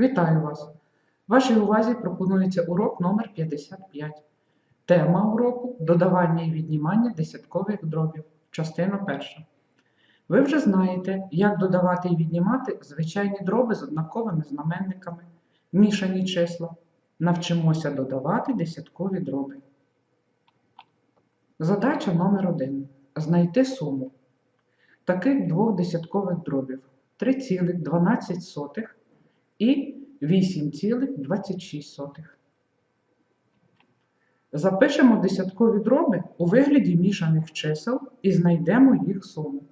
Вітаю вас! Вашій увазі пропонується урок номер 55. Тема уроку додавання і віднімання десяткових дробів. Частина перша. Ви вже знаєте, як додавати і віднімати звичайні дроби з однаковими знаменниками, мішані числа. Навчимося додавати десяткові дроби. Задача номер 1. Знайти суму таких двох десяткових дробів 3,12 і 8,26. Запишемо десяткові дроби у вигляді мішаних чисел і знайдемо їх суму.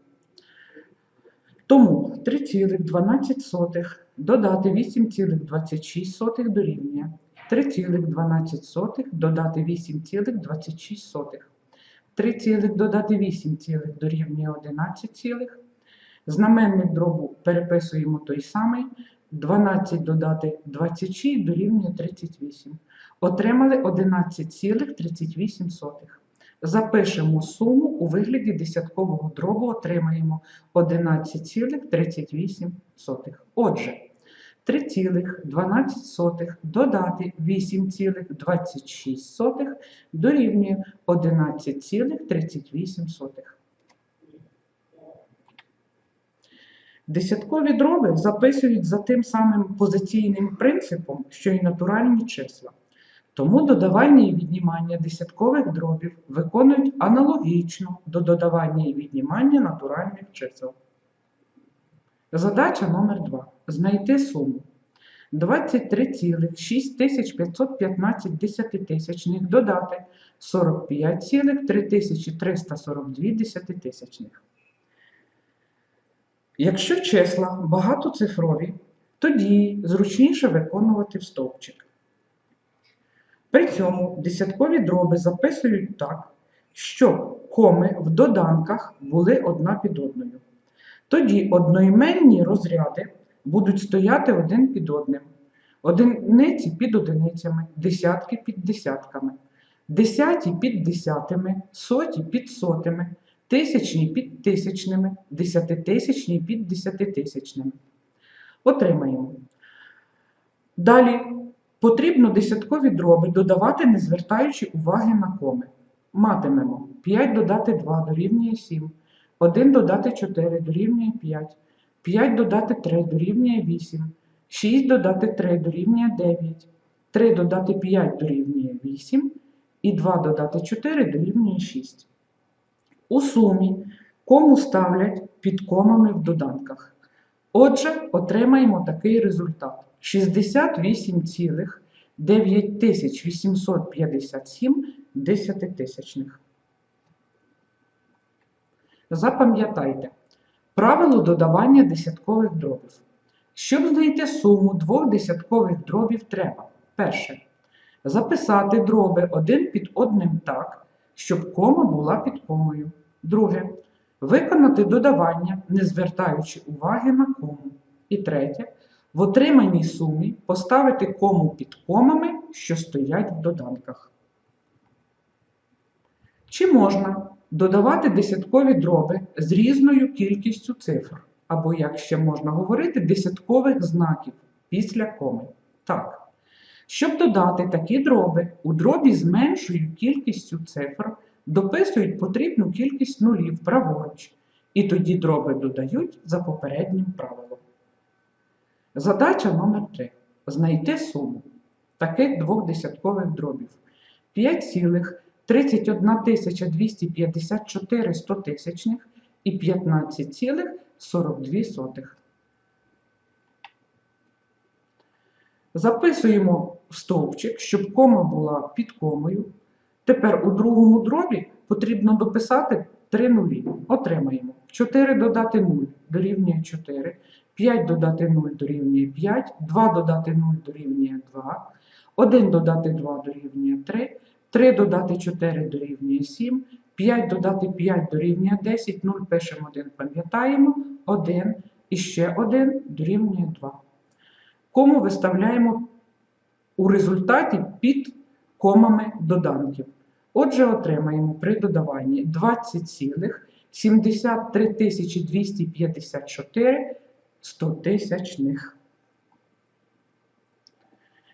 Тому 3,12 додати 8,26 дорівнює 3,12 додати 8,26. 3 цілих додати 8 цілих дорівнює 11 цілих. Знаменник дробу переписуємо той самий. 12 додати 26 дорівнює 38. Отримали 11,38. Запишемо суму у вигляді десяткового дробу, отримаємо 11,38. Отже, 3,12 додати 8,26 дорівнює 11,38. Десяткові дроби записують за тим самим позиційним принципом, що й натуральні числа. Тому додавання і віднімання десяткових дробів виконують аналогічно до додавання і віднімання натуральних чисел. Задача номер 2. Знайти суму. 23,6515 десятитисячних додати 45,3342 десятитисячних. Якщо числа багатоцифрові, тоді зручніше виконувати в стовпчик. При цьому десяткові дроби записують так, щоб коми в доданках були одна під одною. Тоді одноіменні розряди будуть стояти один під одним. Одиниці під одиницями, десятки під десятками, десяті під десятими, соті під сотими, тисячні під тисячними, десятитисячні під десятитисячними. Отримаємо. Далі потрібно десяткові дроби додавати, не звертаючи уваги на коми. Матимемо 5 додати 2 дорівнює 7, 1 додати 4 дорівнює 5. 5 додати 3 дорівнює 8, 6 додати 3 дорівнює 9, 3 додати 5 дорівнює 8 і 2 додати 4 дорівнює 6. У сумі кому ставлять під комами в доданках. Отже, отримаємо такий результат: 68,9857 десятитисячних. Запам'ятайте. Правило додавання десяткових дробів. Щоб знайти суму двох десяткових дробів треба. Перше. Записати дроби один під одним так, щоб кома була під комою. Друге. Виконати додавання, не звертаючи уваги на кому. І третє. В отриманій сумі поставити кому під комами, що стоять в доданках. Чи можна додавати десяткові дроби з різною кількістю цифр, або, як ще можна говорити, десяткових знаків після коми. Так. Щоб додати такі дроби, у дробі з меншою кількістю цифр дописують потрібну кількість нулів праворуч, і тоді дроби додають за попереднім правилом. Задача номер 3 Знайти суму таких двох десяткових дробів 5, 31 254 стотисячних і 15,42. Записуємо стовпчик, щоб кома була під комою. Тепер у другому дробі потрібно дописати 3 нулі. Отримаємо. 4 додати 0 дорівнює 4, 5 додати 0 дорівнює 5, 2 додати 0 дорівнює 2, 1 додати 2 дорівнює 3. 3 додати 4 дорівнює 7, 5 додати 5 дорівнює 10, 0 пишемо 1, пам'ятаємо, 1 і ще 1 дорівнює 2. Кому виставляємо у результаті під комами доданків. Отже, отримаємо при додаванні 20,73 254 100 тисячних.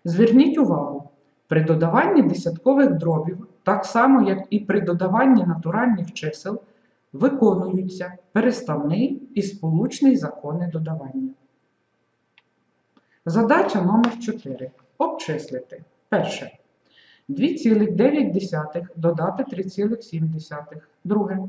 Зверніть увагу, при додаванні десяткових дробів, так само як і при додаванні натуральних чисел, виконуються переставний і сполучний закони додавання. Задача номер 4. Обчислити. Перше. 2,9 додати 3,7. Друге.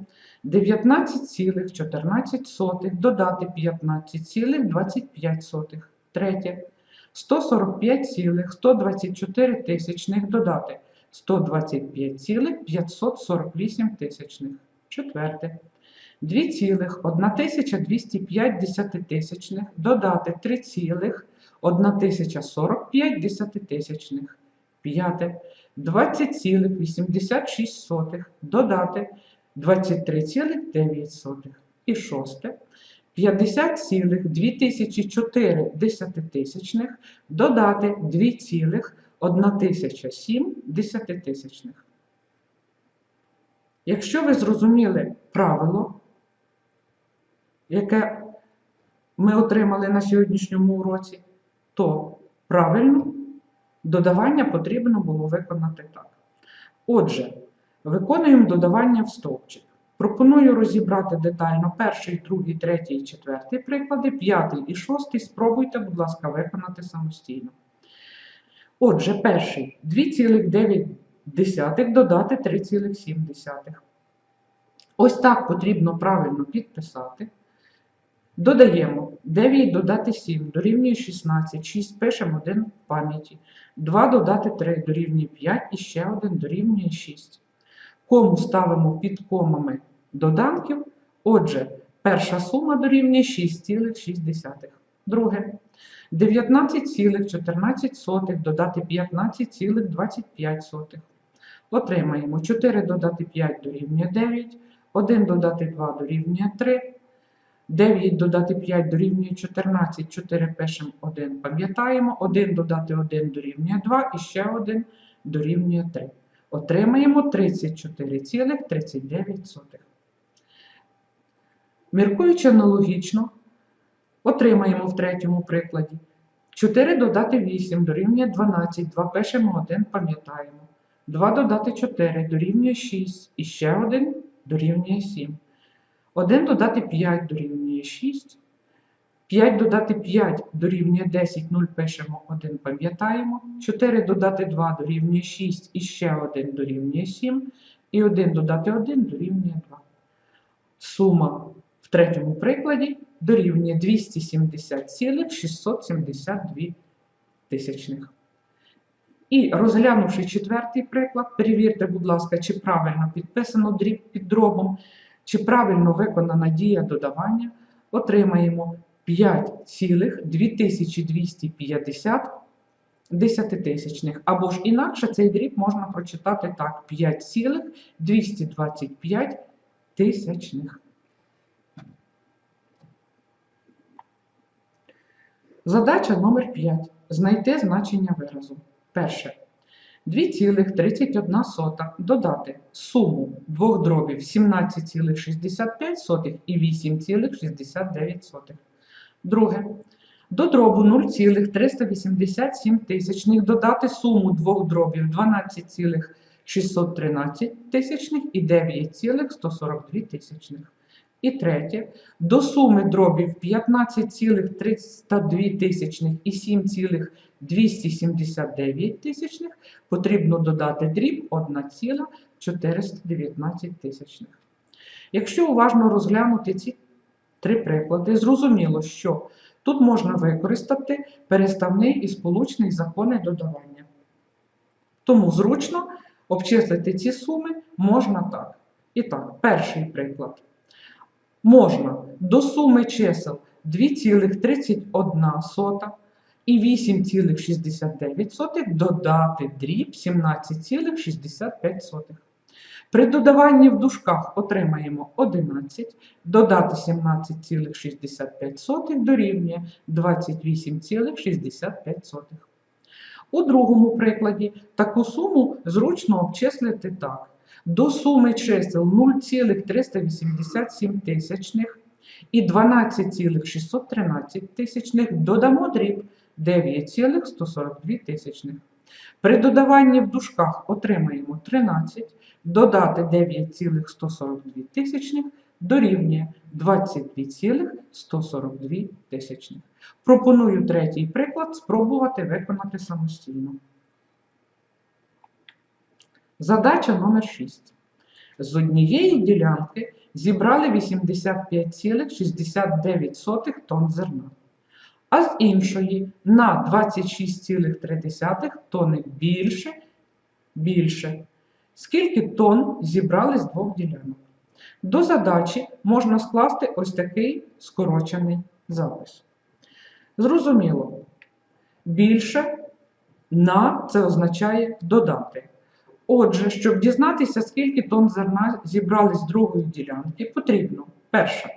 19,14 додати 15,25. Третє. 145,124 тисячних додати 125,548 тисячних. Четверте. 2,1205 десятитисячних додати 3,1045 десятитисячних. П'яте. 20,86 додати 23,9. І шосте. 50,2004 десятитисячних додати 2,1007 десятитисячних. Якщо ви зрозуміли правило, яке ми отримали на сьогоднішньому уроці, то правильно додавання потрібно було виконати так. Отже, виконуємо додавання в стовпчик. Пропоную розібрати детально перший, другий, третій, четвертий приклади, п'ятий і шостий. Спробуйте, будь ласка, виконати самостійно. Отже, перший 2,9 додати 3,7. Ось так потрібно правильно підписати. Додаємо 9 додати 7 дорівнює 16, 6 пишемо 1 в пам'яті. 2 додати 3 дорівнює 5 і ще 1 дорівнює 6. Кому ставимо під комами доданків. Отже, перша сума дорівнює 6,6. Друге. 19,14 додати 15,25. Отримаємо 4 додати 5 дорівнює 9, 1 додати 2 дорівнює 3, 9 додати 5 дорівнює 14, 4 пишемо 1, пам'ятаємо, 1 додати 1 дорівнює 2 і ще 1 дорівнює 3. Отримаємо 34,39. Міркуючи аналогічно, отримаємо в третьому прикладі 4 додати 8 дорівнює 12, 2 пишемо 1, пам'ятаємо. 2 додати 4 дорівнює 6 і ще 1 дорівнює 7. 1 додати 5 дорівнює 6. 5 додати 5 дорівнює 10, 0 пишемо 1, пам'ятаємо. 4 додати 2 дорівнює 6 і ще 1 дорівнює 7. І 1 додати 1 дорівнює 2. Сума в третьому прикладі дорівнює 270,672 тисячних. І розглянувши четвертий приклад, перевірте, будь ласка, чи правильно підписано дріб під дробом, чи правильно виконана дія додавання, отримаємо 5,2250 десятитисячних. Або ж інакше цей дріб можна прочитати так: 5,225 тисячних. Задача номер 5. Знайти значення виразу. Перше. 2,31 додати суму двох дробів 17,65 і 8,69. Друге. До дробу 0,387 тисячних додати суму двох дробів 12,613 тисячних і 9,142 тисячних. І третє. До суми дробів 15,302 і 7,279 тисячних потрібно додати дріб 1,419 тисячних. Якщо уважно розглянути ці три приклади, зрозуміло, що тут можна використати переставний і сполучний закони додавання. Тому зручно обчислити ці суми можна так. І так, перший приклад. Можна до суми чисел 2,31 і 8,69 додати дріб 17,65. При додаванні в дужках отримаємо 11, додати 17,65 дорівнює 28,65. У другому прикладі таку суму зручно обчислити так. До суми чисел 0,387 тисячних і 12,613 тисячних додамо дріб 9,142 тисячних. При додаванні в дужках отримаємо 13, додати 9,142 тисячних дорівнює 22,142 тисячних. Пропоную третій приклад спробувати виконати самостійно. Задача номер 6. З однієї ділянки зібрали 85,69 тонн зерна, а з іншої на 26,3 тонни більше, більше. Скільки тонн зібрали з двох ділянок? До задачі можна скласти ось такий скорочений запис. Зрозуміло, більше на це означає додати. Отже, щоб дізнатися, скільки тонн зерна зібрали з другої ділянки, потрібно перше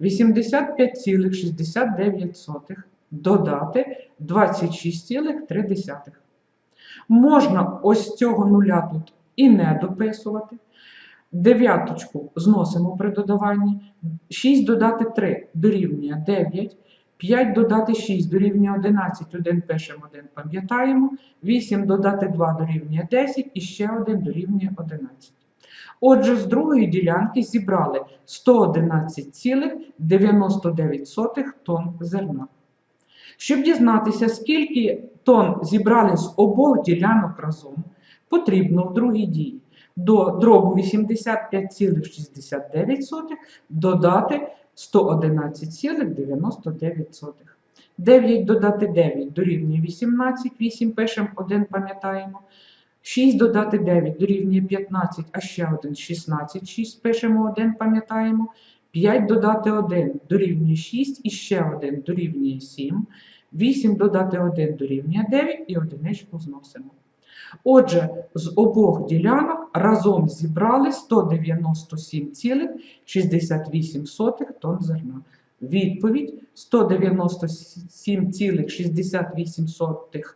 85,69 додати 26,3. Можна ось цього нуля тут і не дописувати. Дев'яточку зносимо при додаванні. 6 додати 3 дорівнює 9. 5 додати 6 дорівнює 11, 1 пишемо, 1 пам'ятаємо. 8 додати 2 дорівнює 10 і ще 1 дорівнює 11. Отже, з другої ділянки зібрали 111,99 тонн зерна. Щоб дізнатися, скільки тонн зібрали з обох ділянок разом, потрібно в другій дії до дробу 85,69 додати 111,99. 9 додати 9 дорівнює 18, 8 пишемо, 1 пам'ятаємо. 6 додати 9 дорівнює 15, а ще 1 16, 6 пишемо, 1 пам'ятаємо. 5 додати 1 дорівнює 6 і ще 1 дорівнює 7. 8 додати 1 дорівнює 9 і одиничку зносимо. Отже, з обох ділянок разом зібрали 197,68 тонн зерна. Відповідь 197,68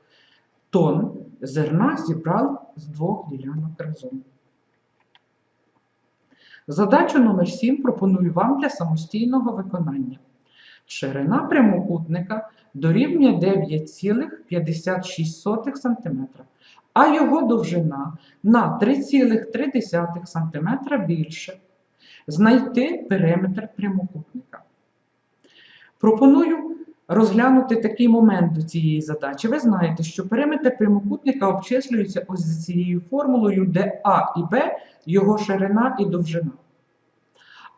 тонн зерна зібрали з двох ділянок разом. Задачу номер 7 пропоную вам для самостійного виконання. Ширина прямокутника дорівнює 9,56 см, а його довжина на 3,3 см більше. Знайти периметр прямокутника. Пропоную розглянути такий момент до цієї задачі. Ви знаєте, що периметр прямокутника обчислюється ось за цією формулою, де А і Б його ширина і довжина.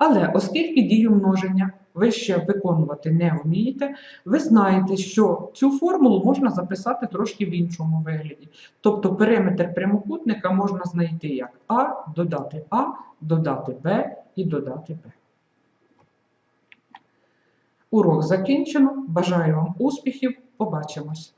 Але оскільки дію множення ви ще виконувати не вмієте, ви знаєте, що цю формулу можна записати трошки в іншому вигляді. Тобто периметр прямокутника можна знайти як А, додати А, додати Б і додати Б. Урок закінчено. Бажаю вам успіхів. Побачимось!